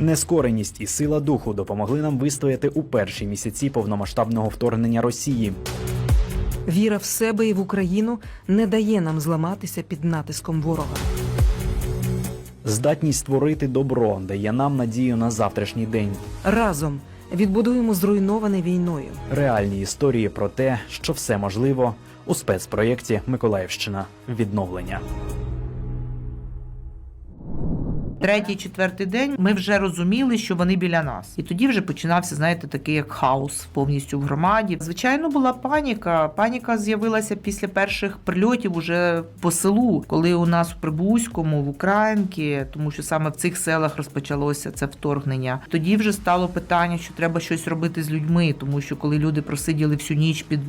Нескореність і сила духу допомогли нам вистояти у перші місяці повномасштабного вторгнення Росії. Віра в себе і в Україну не дає нам зламатися під натиском ворога. Здатність створити добро дає нам надію на завтрашній день. Разом відбудуємо зруйноване війною. Реальні історії про те, що все можливо у спецпроєкті Миколаївщина відновлення. Третій, четвертий день ми вже розуміли, що вони біля нас, і тоді вже починався, знаєте, такий як хаос повністю в громаді. Звичайно, була паніка. Паніка з'явилася після перших прильотів уже по селу, коли у нас у Прибузькому, в Українки, тому що саме в цих селах розпочалося це вторгнення. Тоді вже стало питання, що треба щось робити з людьми, тому що коли люди просиділи всю ніч під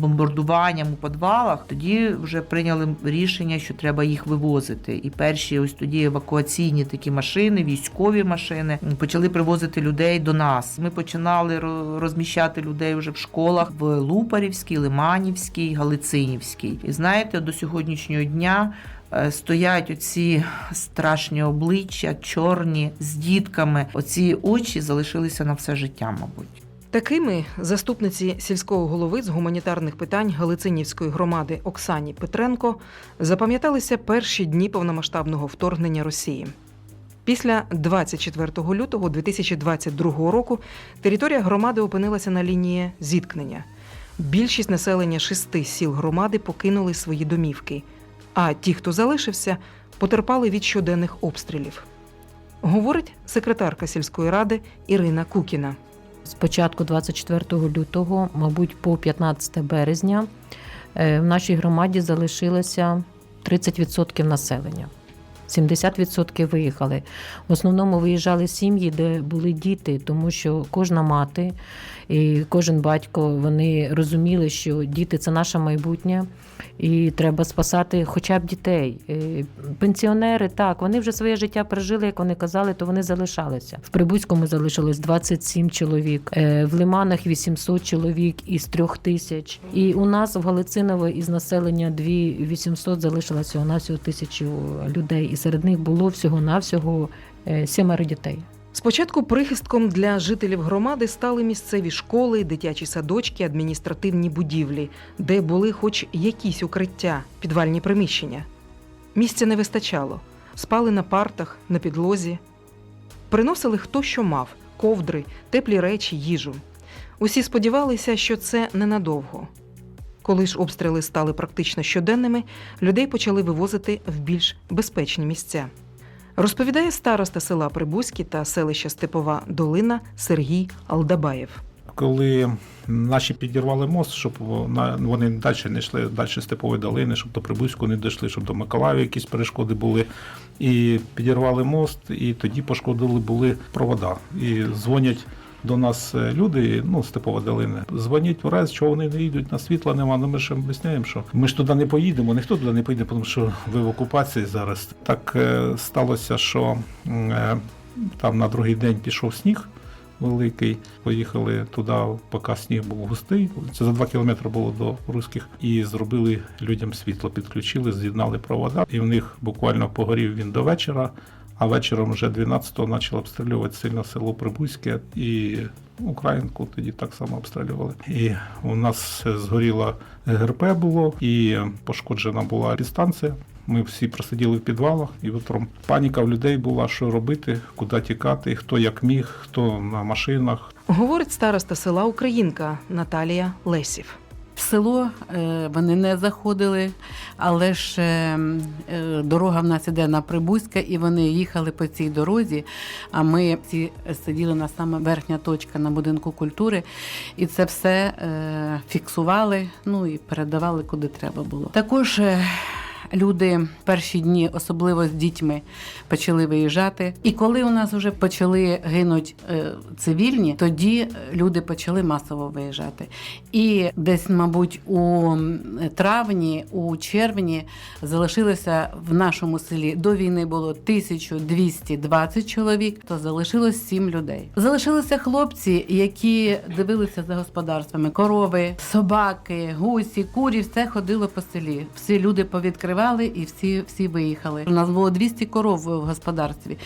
бомбардуванням у підвалах, тоді вже прийняли рішення, що треба їх вивозити. І перші ось тоді евакуаційні такі машини, військові машини почали привозити людей до нас. Ми починали розміщати людей вже в школах в Лупарівській, Лиманівській, Галицинівській. І знаєте, до сьогоднішнього дня. е, Стоять оці страшні обличчя, чорні з дітками. Оці очі залишилися на все життя, мабуть. Такими заступниці сільського голови з гуманітарних питань Галицинівської громади Оксані Петренко запам'яталися перші дні повномасштабного вторгнення Росії. Після 24 лютого 2022 року територія громади опинилася на лінії зіткнення. Більшість населення шести сіл громади покинули свої домівки, а ті, хто залишився, потерпали від щоденних обстрілів. Говорить секретарка сільської ради Ірина Кукіна. З початку 24 лютого, мабуть, по 15 березня е, в нашій громаді залишилося 30% населення. 70% виїхали. В основному виїжджали сім'ї, де були діти, тому що кожна мати і кожен батько вони розуміли, що діти це наше майбутнє, і треба спасати хоча б дітей. Е, Пенсіонери, так, вони вже своє життя прожили, як вони казали, то вони залишалися. В Прибузькому залишилось 27 чоловік, е, в Лиманах 800 чоловік із трьох тисяч. І у нас в Галициново із населення 2800 залишилося всього навсього тисячу людей. І серед них було всього-навсього е, сімеро дітей. Спочатку прихистком для жителів громади стали місцеві школи, дитячі садочки, адміністративні будівлі, де були хоч якісь укриття, підвальні приміщення. Місця не вистачало. Спали на партах, на підлозі. Приносили хто що мав ковдри, теплі речі, їжу. Усі сподівалися, що це ненадовго. Коли ж обстріли стали практично щоденними, людей почали вивозити в більш безпечні місця. Розповідає староста села Прибузькі та селища Степова Долина Сергій Алдабаєв. Коли наші підірвали мост, щоб вони далі не йшли далі степової долини, щоб до Прибузьку не дійшли, щоб до Миколаєва якісь перешкоди були. І підірвали мост, і тоді пошкодили були провода. І дзвонять до нас е, люди, ну, степова долина. Дзвонять в раз, чого вони не йдуть, на світла нема. Ну ми ж об'ясняємо, що ми ж туди не поїдемо, ніхто туди не поїде, тому що ви в окупації зараз. Так е, сталося, що е, там на другий день пішов сніг великий. Поїхали туди, поки сніг був густий. Це за два кілометри було до руських, і зробили людям світло. Підключили, з'єднали провода, і в них буквально погорів він до вечора. А вечором вже 12-го почали обстрілювати сильно село Прибузьке і Українку тоді так само обстрілювали. І у нас згоріло ГРП було, і пошкоджена була підстанція. Ми всі просиділи в підвалах, і утром паніка в людей була, що робити, куди тікати, хто як міг, хто на машинах. Говорить староста села Українка Наталія Лесів. В село е, вони не заходили, але ж е, дорога в нас іде на Прибузьке, і вони їхали по цій дорозі. А ми всі сиділи на саме верхня точка на будинку культури, і це все е, фіксували, ну і передавали куди треба було. Також люди перші дні, особливо з дітьми, почали виїжджати. І коли у нас вже почали гинуть е, цивільні, тоді люди почали масово виїжджати. І десь, мабуть, у травні, у червні залишилося в нашому селі до війни було 1220 чоловік, то залишилось 7 людей. Залишилися хлопці, які дивилися за господарствами: корови, собаки, гусі, курі, все ходило по селі. Всі люди повідкривали. Позакривали і всі, всі виїхали. У нас було 200 коров в господарстві,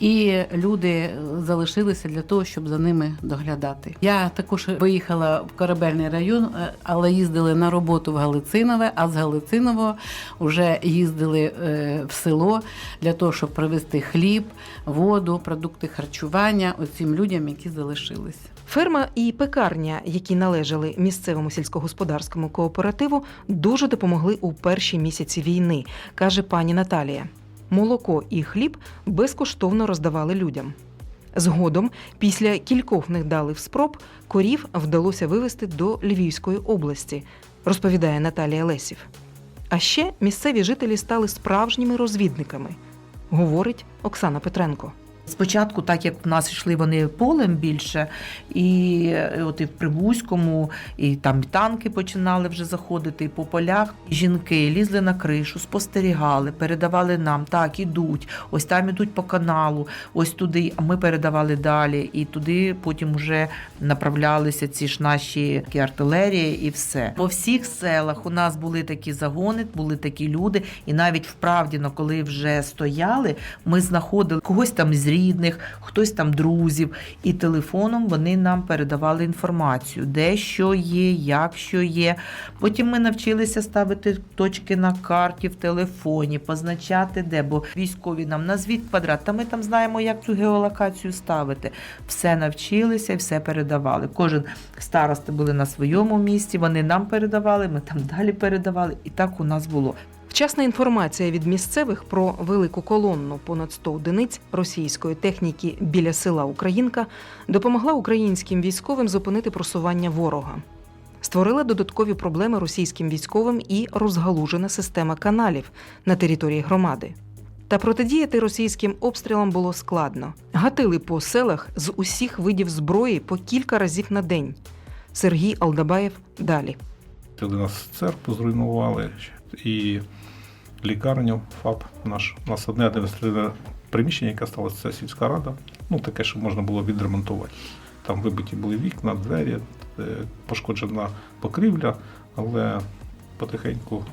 і люди е, залишилися для того, щоб за ними доглядати. Я також виїхала в корабельний район, е, але їздили на роботу в Галицинове, а з Галициного вже їздили е, в село для того, щоб привезти хліб, воду, продукти харчування оцим людям, які залишились. Ферма і пекарня, які належали місцевому сільськогосподарському кооперативу, дуже допомогли у перші місяці війни, каже пані Наталія. Молоко і хліб безкоштовно роздавали людям. Згодом, після кількох невдалих спроб, корів вдалося вивезти до Львівської області, розповідає Наталія Лесів. А ще місцеві жителі стали справжніми розвідниками, говорить Оксана Петренко. Спочатку, так як в нас йшли вони полем більше, і е, от і в Прибузькому, і там танки починали вже заходити, і по полях. Жінки лізли на кришу, спостерігали, передавали нам, так, ідуть, ось там ідуть по каналу, ось туди, а ми передавали далі. І туди потім вже направлялися ці ж наші артилерії і все. По всіх селах у нас були такі загони, були такі люди, і навіть вправдіно, коли вже стояли, ми знаходили когось там з рідних, хтось там друзів, і телефоном вони нам передавали інформацію, де що є, як що є. Потім ми навчилися ставити точки на карті в телефоні, позначати де, бо військові нам назвіть квадрат, та ми там знаємо, як цю геолокацію ставити. Все навчилися і все передавали. Кожен старости були на своєму місці, вони нам передавали, ми там далі передавали, і так у нас було. Вчасна інформація від місцевих про велику колонну понад 100 одиниць російської техніки біля села Українка допомогла українським військовим зупинити просування ворога. Створила додаткові проблеми російським військовим і розгалужена система каналів на території громади. Та протидіяти російським обстрілам було складно. Гатили по селах з усіх видів зброї по кілька разів на день. Сергій Алдабаєв далі. Коли нас церкву зруйнували і лікарню ФАП наш. У нас одне адміністративне приміщення, яке сталося, це сільська рада. Ну, таке, що можна було відремонтувати. Там вибиті були вікна, двері, е, пошкоджена покрівля, але потихеньку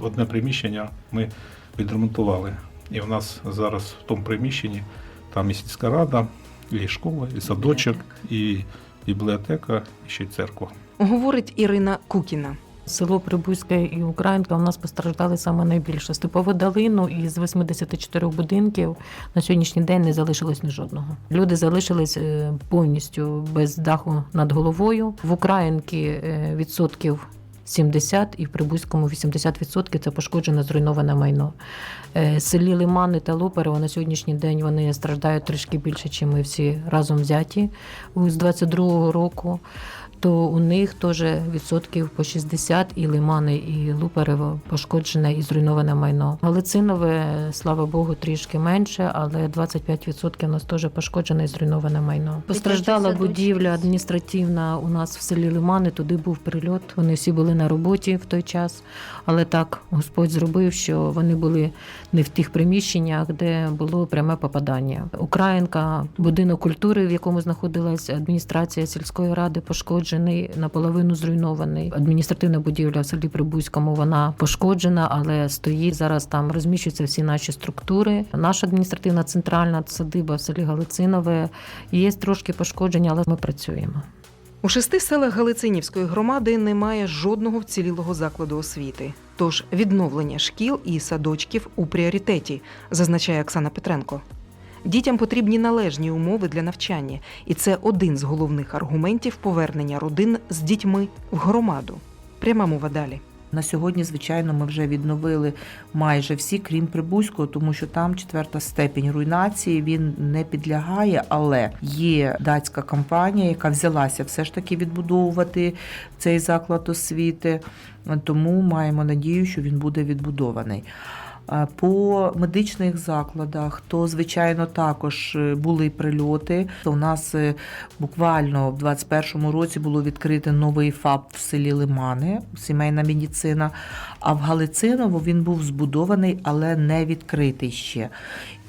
одне приміщення ми відремонтували. І у нас зараз в тому приміщенні там і сільська рада, і школа, і садочок, і бібліотека, і ще й церква. Говорить Ірина Кукіна. Село Прибузьке і Українка у нас постраждали саме найбільше. Степову долину із 84 будинків на сьогоднішній день не залишилось ні жодного. Люди залишились е, повністю без даху над головою. В Українки е, відсотків 70 і в Прибузькому 80% це пошкоджене зруйноване майно. Е, Селі Лимани та Луперево на сьогоднішній день вони страждають трішки більше, ніж ми всі разом взяті з 22-го року то у них теж відсотків по 60 і лимани, і луперево пошкоджене і зруйноване майно. Галицинове, слава Богу, трішки менше, але 25% у нас теж пошкоджене і зруйноване майно. Постраждала будівля адміністративна у нас в селі Лимани. Туди був прильот. Вони всі були на роботі в той час, але так Господь зробив, що вони були не в тих приміщеннях, де було пряме попадання. Українка, будинок культури, в якому знаходилась адміністрація сільської ради, пошкоджений, наполовину зруйнований. Адміністративна будівля в селі Прибузькому вона пошкоджена, але стоїть зараз. Там розміщуються всі наші структури. Наша адміністративна центральна садиба в селі Галицинове є трошки пошкодження, але ми працюємо. У шести селах Галицинівської громади немає жодного вцілілого закладу освіти. Тож відновлення шкіл і садочків у пріоритеті, зазначає Оксана Петренко. Дітям потрібні належні умови для навчання, і це один з головних аргументів повернення родин з дітьми в громаду. Пряма мова далі. На сьогодні, звичайно, ми вже відновили майже всі, крім Прибузького, тому що там четверта степінь руйнації він не підлягає, але є датська компанія, яка взялася все ж таки відбудовувати цей заклад освіти. Тому маємо надію, що він буде відбудований. А По медичних закладах, то звичайно також е, були прильоти. У нас е, буквально в 21-му році було відкрите новий ФАП в селі Лимани, сімейна медицина. А в Галициново він був збудований, але не відкритий ще.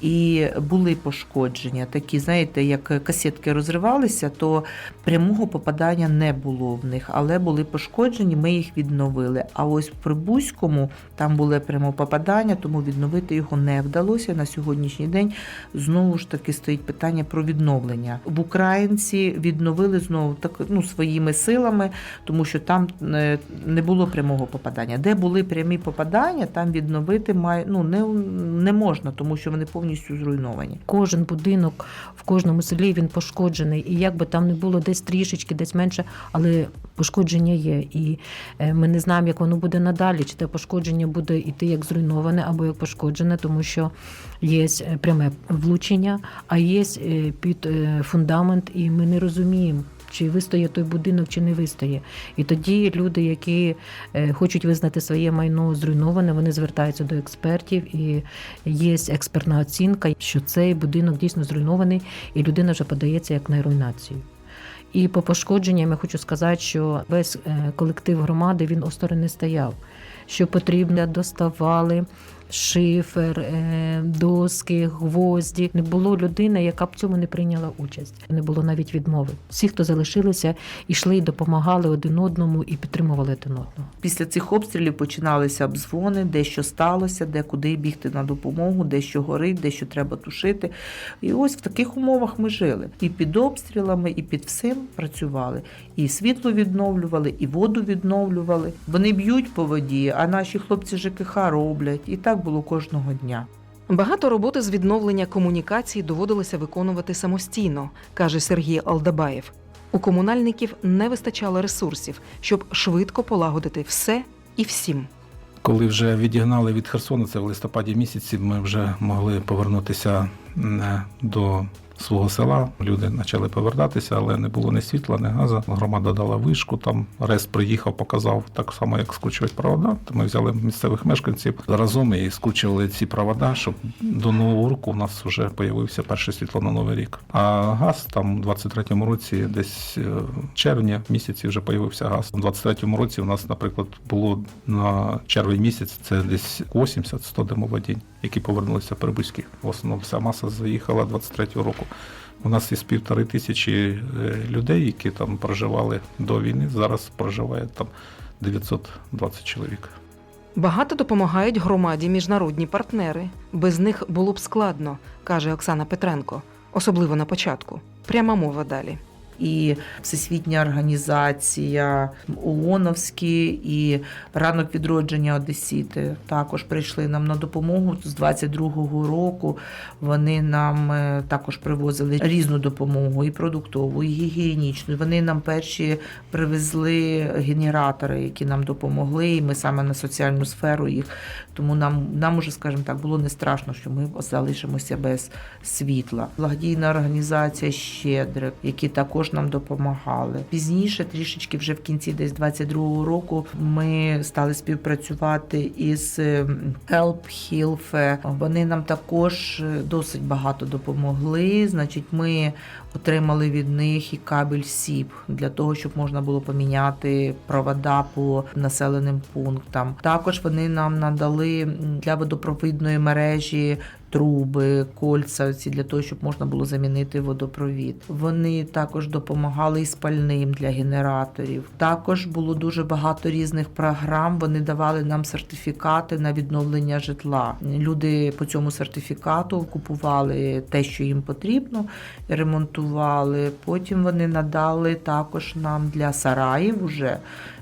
І були пошкодження, такі, знаєте, як касетки розривалися, то прямого попадання не було в них, але були пошкоджені, ми їх відновили. А ось в Прибузькому там було прямо попадання, тому відновити його не вдалося. На сьогоднішній день знову ж таки стоїть питання про відновлення. В Українці відновили знову так ну, своїми силами, тому що там е, не було прямого попадання. Де були прямі попадання, там відновити має ну не, не можна, тому що вони повністю зруйновані. Кожен будинок в кожному селі він пошкоджений, і як би там не було десь трішечки, десь менше, але пошкодження є. І е, ми не знаємо, як воно буде надалі, чи те пошкодження буде йти як зруйноване або як пошкоджене, тому що є е, пряме влучення, а є е, під фундамент, і ми не розуміємо. Чи вистоє той будинок, чи не вистоє. І тоді люди, які е, хочуть визнати своє майно зруйноване, вони звертаються до експертів, і є експертна оцінка, що цей будинок дійсно зруйнований, і людина вже подається як на руйнацію. І по пошкодженням я хочу сказати, що весь е, колектив громади він осторонь не стояв. Що потрібно, доставали шифер, е, доски, гвозді. Не було людини, яка б цьому не прийняла участь. Не було навіть відмови. Всі, хто залишилися, йшли і допомагали один одному і підтримували один одного. Після цих обстрілів починалися обдзвони, де що сталося, де куди бігти на допомогу, де що горить, де що треба тушити. І ось в таких умовах ми жили. І під обстрілами, і під всім працювали. І світло відновлювали, і воду відновлювали. Вони б'ють по воді, а наші хлопці ЖКХ роблять. І так було кожного дня. Багато роботи з відновлення комунікацій доводилося виконувати самостійно, каже Сергій Алдабаєв. У комунальників не вистачало ресурсів, щоб швидко полагодити все і всім. Коли вже відігнали від Херсона, це в листопаді місяці, ми вже могли повернутися до свого села. Люди почали повертатися, але не було ні світла, ні газу. Громада дала вишку. Там РЕС приїхав, показав так само, як скручувати провода. То ми взяли місцевих мешканців разом і скручували ці провода, щоб до нового року у нас вже з'явився перше світло на новий рік. А газ там у 23-му році, десь е, в червні місяці вже з'явився газ. У 23-му році у нас, наприклад, було на червень місяць це десь 80-100 домовладінь, які повернулися прибузькі. В основному вся маса заїхала 23-го року. У нас із півтори тисячі е, людей, які там проживали до війни. Зараз проживає там 920 чоловік. Багато допомагають громаді міжнародні партнери. Без них було б складно, каже Оксана Петренко, особливо на початку. Пряма мова далі. І Всесвітня організація, ООНовські і ранок відродження Одесіти також прийшли нам на допомогу з 22-го року. Вони нам е, також привозили різну допомогу, і продуктову, і гігієнічну. Вони нам перші привезли генератори, які нам допомогли. І ми саме на соціальну сферу їх. Тому нам, нам уже, скажімо так, було не страшно, що ми залишимося без світла. Благодійна організація Щедрик, які також нам допомагали. Пізніше, трішечки вже в кінці десь 22-го року, ми стали співпрацювати із е, Help Hilfe. Вони нам також е, досить багато допомогли. Значить, ми отримали від них і кабель СІП для того, щоб можна було поміняти провода по населеним пунктам. Також вони нам надали для водопровідної мережі труби, кольця ці для того, щоб можна було замінити водопровід. Вони також допомагали і спальним для генераторів. Також було дуже багато різних програм. Вони давали нам сертифікати на відновлення житла. Люди по цьому сертифікату купували те, що їм потрібно, ремонтували. Потім вони надали також нам для сараїв уже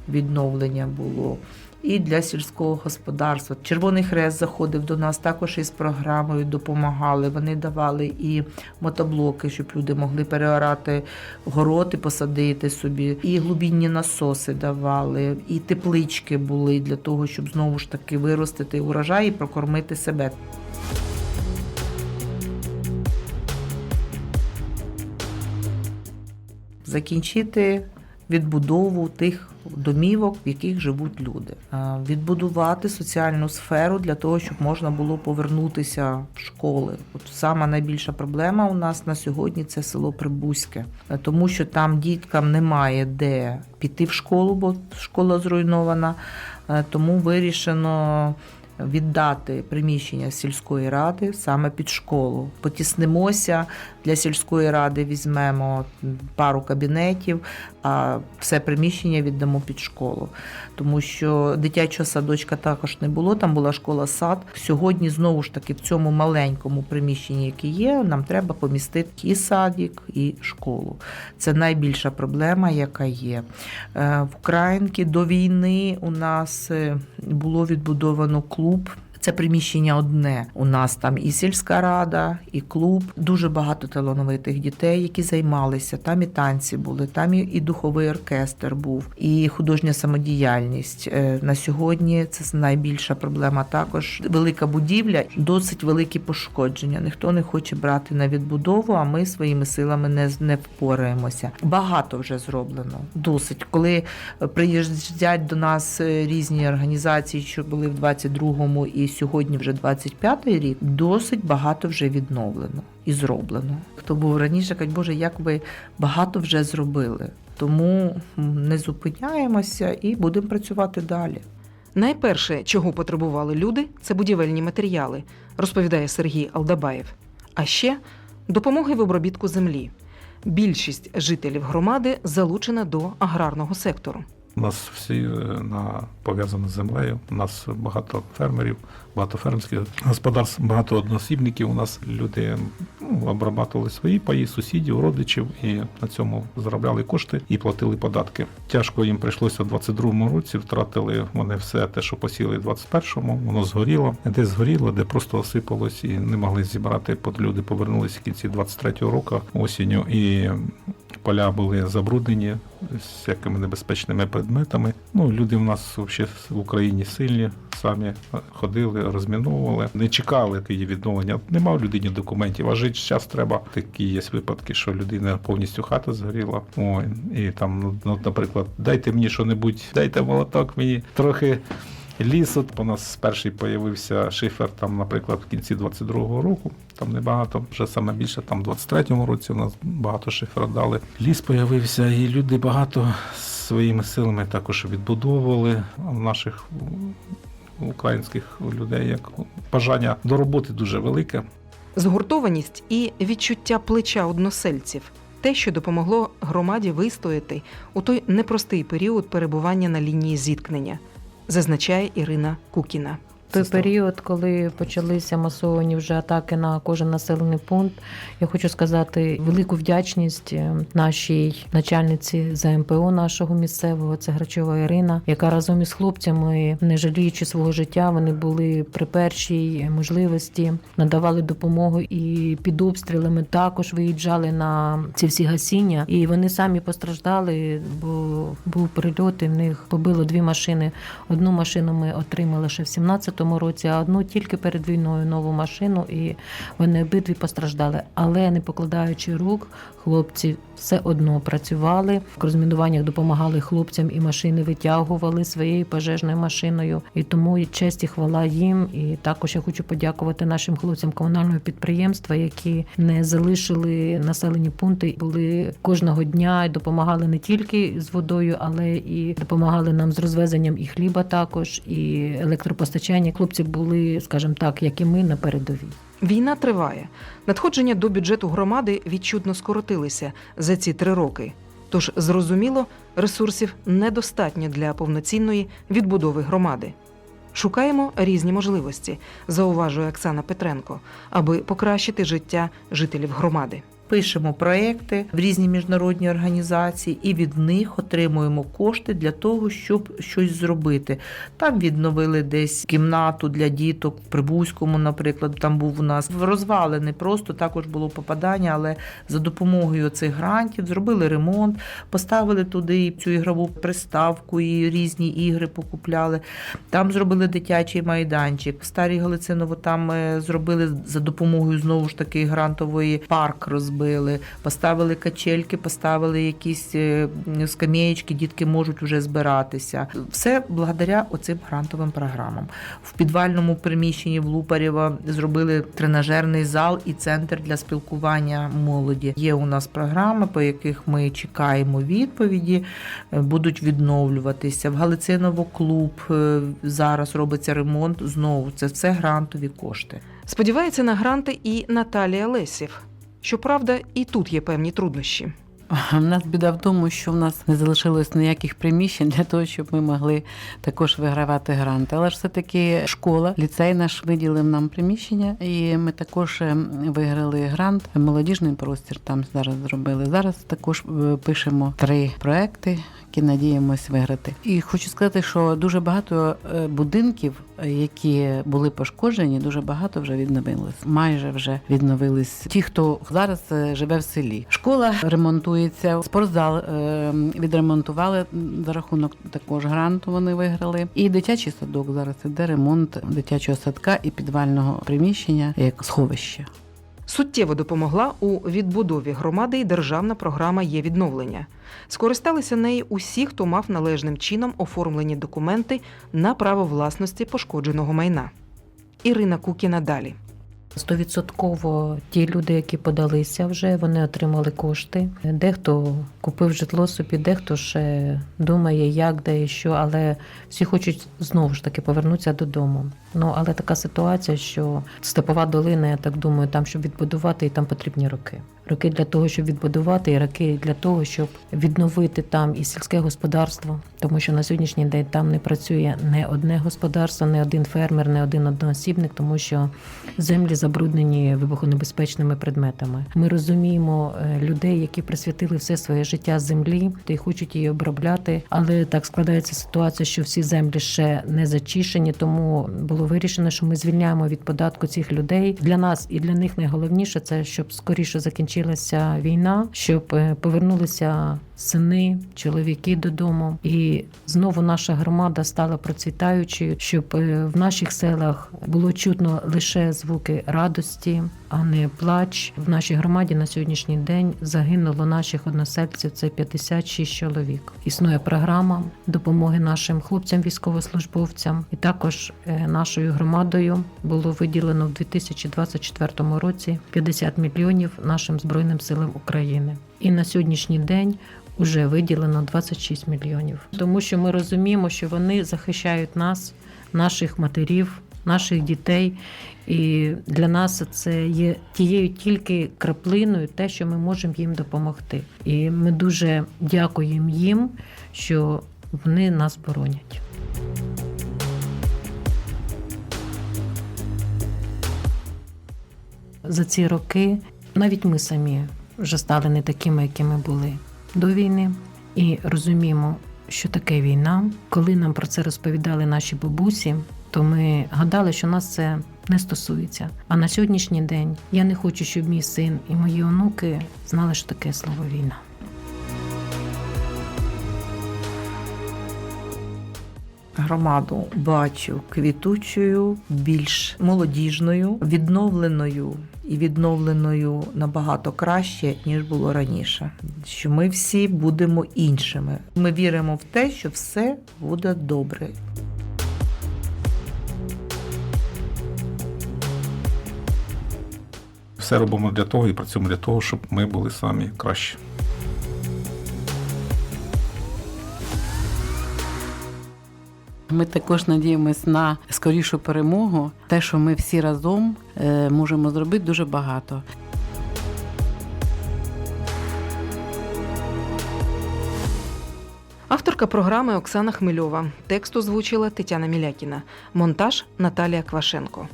відновлення було. І для сільського господарства. Червоний Хрест заходив до нас також із програмою, допомагали. Вони давали і мотоблоки, щоб люди могли переорати город і посадити собі. І глубінні насоси давали, і теплички були для того, щоб знову ж таки виростити урожай і прокормити себе. Закінчити відбудову тих домівок, в яких живуть люди, Е, відбудувати соціальну сферу для того, щоб можна було повернутися в школи. От сама найбільша проблема у нас на сьогодні це село Прибузьке, Е, тому що там діткам немає де піти в школу, бо школа зруйнована. Е, Тому вирішено віддати приміщення сільської ради саме під школу. Потіснимося для сільської ради, візьмемо пару кабінетів, а все приміщення віддамо під школу. Тому що дитячого садочка також не було, там була школа сад. Сьогодні знову ж таки в цьому маленькому приміщенні, яке є, нам треба помістити і садик, і школу. Це найбільша проблема, яка є. Е, В Українки до війни у нас е, було відбудовано клуб. Це приміщення одне. У нас там і сільська рада, і клуб. Дуже багато талановитих дітей, які займалися. Там і танці були, там і, духовий оркестр був, і художня самодіяльність. Е, На сьогодні це найбільша проблема. Також велика будівля, досить великі пошкодження. Ніхто не хоче брати на відбудову, а ми своїми силами не, не впораємося. Багато вже зроблено. Досить, коли приїжджають до нас е, різні організації, що були в 22-му і сьогодні вже 25-й рік, досить багато вже відновлено і зроблено. Хто був раніше, кажуть, Боже, як ви багато вже зробили. Тому не зупиняємося і будемо працювати далі. Найперше, чого потребували люди, це будівельні матеріали, розповідає Сергій Алдабаєв. А ще допомоги в обробітку землі. Більшість жителів громади залучена до аграрного сектору. У нас всі е, на пов'язані з землею. У нас багато фермерів, багато фермерських господарств, багато односібників. У нас люди ну, обрабатували свої паї, сусідів, родичів і на цьому заробляли кошти і платили податки. Тяжко їм прийшлося в 22-му році. Втратили вони все те, що посіли в 21-му, Воно згоріло. Де згоріло, де просто осипалось і не могли зібрати. От люди повернулися в кінці 23-го року осінню і. Поля були забруднені всякими небезпечними предметами. Ну, люди в нас взагалі в Україні сильні, самі ходили, розміновували, не чекали її відновлення. Нема в людині документів, а жити зараз треба. Такі є випадки, що людина повністю хата згоріла. Ой, і там, ну, ну, наприклад, дайте мені що-небудь, дайте молоток мені трохи. Лісу у нас перший появився шифер, там, наприклад, в кінці 22-го року. Там небагато, вже саме більше, там в 23-му році у нас багато шифера дали. Ліс появився, і люди багато своїми силами також відбудовували в наших українських людей як бажання до роботи дуже велике. Згуртованість і відчуття плеча односельців те, що допомогло громаді вистояти у той непростий період перебування на лінії зіткнення, зазначає Ірина Кукіна. Той стало. період, коли почалися масовані вже атаки на кожен населений пункт, я хочу сказати велику вдячність е, нашій начальниці ЗМПО нашого місцевого, це Грачова Ірина, яка разом із хлопцями, не жаліючи свого життя, вони були при першій можливості, надавали допомогу і під обстрілами також виїжджали на ці всі гасіння, і вони самі постраждали, бо був прильот, і в них побило дві машини. Одну машину ми отримали ще в 17-му році, а одну тільки перед війною нову машину, і вони обидві постраждали. Але не покладаючи рук, хлопці все одно працювали. В розмінуваннях допомагали хлопцям і машини витягували своєю пожежною машиною. І тому і честь і хвала їм. І також я хочу подякувати нашим хлопцям комунального підприємства, які не залишили населені пункти, були кожного дня і допомагали не тільки з водою, але і допомагали нам з розвезенням і хліба, також і електропостачання. Хлопці були, скажімо так, як і ми на передовій. Війна триває. Надходження до бюджету громади відчутно скоротилися за ці три роки. Тож, зрозуміло, ресурсів недостатньо для повноцінної відбудови громади. Шукаємо різні можливості, зауважує Оксана Петренко, аби покращити життя жителів громади. Пишемо проекти в різні міжнародні організації і від них отримуємо кошти для того, щоб щось зробити. Там відновили десь кімнату для діток в Прибузькому, наприклад, там був у нас розвалений просто також було попадання, але за допомогою цих грантів зробили ремонт, поставили туди цю ігрову приставку і різні ігри покупляли. Там зробили дитячий майданчик. В Старій Галициново там е, зробили за допомогою знову ж таки грантової парк розбили. Зробили, поставили качельки, поставили якісь е, скам'єчки, дітки можуть уже збиратися. Все благодаря оцим грантовим програмам. В підвальному приміщенні в Лупарєва зробили тренажерний зал і центр для спілкування молоді. Є у нас програми, по яких ми чекаємо відповіді, е, будуть відновлюватися. В Галициново клуб е, зараз робиться ремонт. Знову це все грантові кошти. Сподівається на гранти і Наталія Лесів. Щоправда, і тут є певні труднощі. У нас біда в тому, що в нас не залишилось ніяких приміщень для того, щоб ми могли також вигравати грант. Але ж все-таки школа, ліцей наш виділив нам приміщення, і ми також ем, виграли грант. Молодіжний простір там зараз зробили. Зараз також е, пишемо три проекти. Які надіємось виграти, і хочу сказати, що дуже багато е, будинків, які були пошкоджені, дуже багато вже відновилось. Майже вже відновились ті, хто зараз е, живе в селі. Школа ремонтується, спортзал е, відремонтували за рахунок також гранту. Вони виграли. І дитячий садок зараз іде ремонт дитячого садка і підвального приміщення як сховище. Суттєво допомогла у відбудові громади і державна програма є відновлення. Скористалися нею усі, хто мав належним чином оформлені документи на право власності пошкодженого майна. Ірина Кукіна далі. Стовідсотково ті люди, які подалися вже, вони отримали кошти. Дехто купив житло собі, дехто ще думає, як, де і що, але всі хочуть знову ж таки повернутися додому. Ну але така ситуація, що степова долина, я так думаю, там, щоб відбудувати, і там потрібні роки. Роки для того, щоб відбудувати, і роки для того, щоб відновити там і сільське господарство, тому що на сьогоднішній день там не працює не одне господарство, не один фермер, не один одноосібник, тому що землі забруднені вибухонебезпечними предметами. Ми розуміємо е, людей, які присвятили все своє життя землі, та й хочуть її обробляти. Але так складається ситуація, що всі землі ще не зачищені, тому було вирішено, що ми звільняємо від податку цих людей. Для нас і для них найголовніше це щоб скоріше закінчилася війна, щоб е, повернулися сини, чоловіки додому, і знову наша громада стала процвітаючою, щоб е, в наших селах було чутно лише звуки радості, а не плач. В нашій громаді на сьогоднішній день загинуло наших односельців. Це 56 чоловік. Існує програма допомоги нашим хлопцям, військовослужбовцям, і також е, нашою громадою було виділено в 2024 році 50 мільйонів нашим збройним силам України. І на сьогоднішній день уже виділено 26 мільйонів, тому що ми розуміємо, що вони захищають нас, наших матерів, наших дітей. І для нас це є тією тільки краплиною, те, що ми можемо їм допомогти. І ми дуже дякуємо їм, що вони нас боронять. За ці роки навіть ми самі вже стали не такими, якими були до війни, і розуміємо, що таке війна. Коли нам про це розповідали наші бабусі, то ми гадали, що нас це не стосується. А на сьогоднішній день я не хочу, щоб мій син і мої онуки знали, що таке слово війна. Громаду бачу квітучою, більш молодіжною, відновленою і відновленою набагато краще ніж було раніше. Що ми всі будемо іншими. Ми віримо в те, що все буде добре. Все робимо для того і працюємо для того, щоб ми були самі кращі. Ми також надіємось на скорішу перемогу. Те, що ми всі разом е, можемо зробити, дуже багато. Авторка програми Оксана Хмельова. Текст озвучила Тетяна Мілякіна. Монтаж Наталія Квашенко.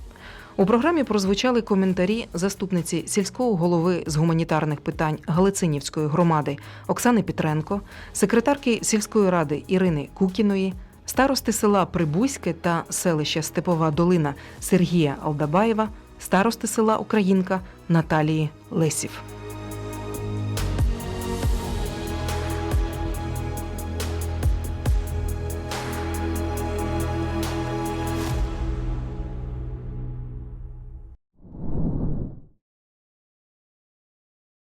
У програмі прозвучали коментарі заступниці сільського голови з гуманітарних питань Галицинівської громади Оксани Петренко, секретарки сільської ради Ірини Кукіної, старости села Прибузьке та селища Степова Долина Сергія Алдабаєва, старости села Українка Наталії Лесів.